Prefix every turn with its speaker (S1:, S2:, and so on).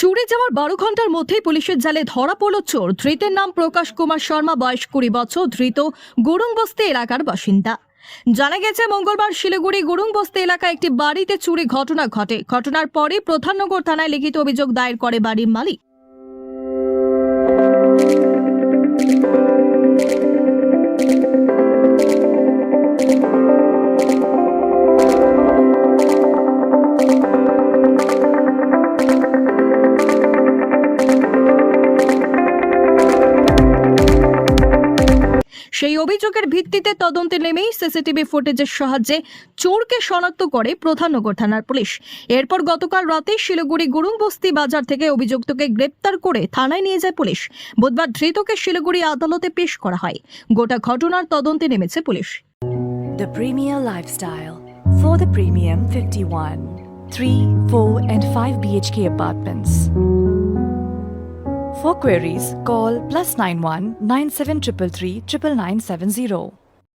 S1: চুরি যাওয়ার বারো ঘণ্টার মধ্যেই পুলিশের জালে ধরা পড়ল চোর। ধৃতের নাম প্রকাশ কুমার শর্মা, বয়স কুড়ি বছর, ধৃত গুরুংবস্তি এলাকার বাসিন্দা। জানা গেছে, মঙ্গলবার শিলিগুড়ি গুরুংবস্তি এলাকায় একটি বাড়িতে চুরি ঘটনা ঘটে। ঘটনার পরে প্রধাননগর থানায় লিখিত অভিযোগ দায়ের করে বাড়ির মালিক। সেই অভিযোগের ভিত্তিতে তদন্তে নেমেই সিসিটিভি ফুটেজের সাহায্যে চোরকে শনাক্ত করে প্রধাননগর থানার পুলিশ। এরপর গতকাল রাতে শিলিগুড়ি গুরুংবস্তি বাজার থেকে অভিযুক্তকে গ্রেপ্তার করে থানায় নিয়ে যায় পুলিশ। বুধবার ধৃতকে শিলিগুড়ি আদালতে পেশ করা হয়। গোটা ঘটনার তদন্তে নেমেছে police.
S2: The Premier Lifestyle. For the Premium 51, 3, 4, and 5 BHK apartments. For queries, call plus 91 9733 99970.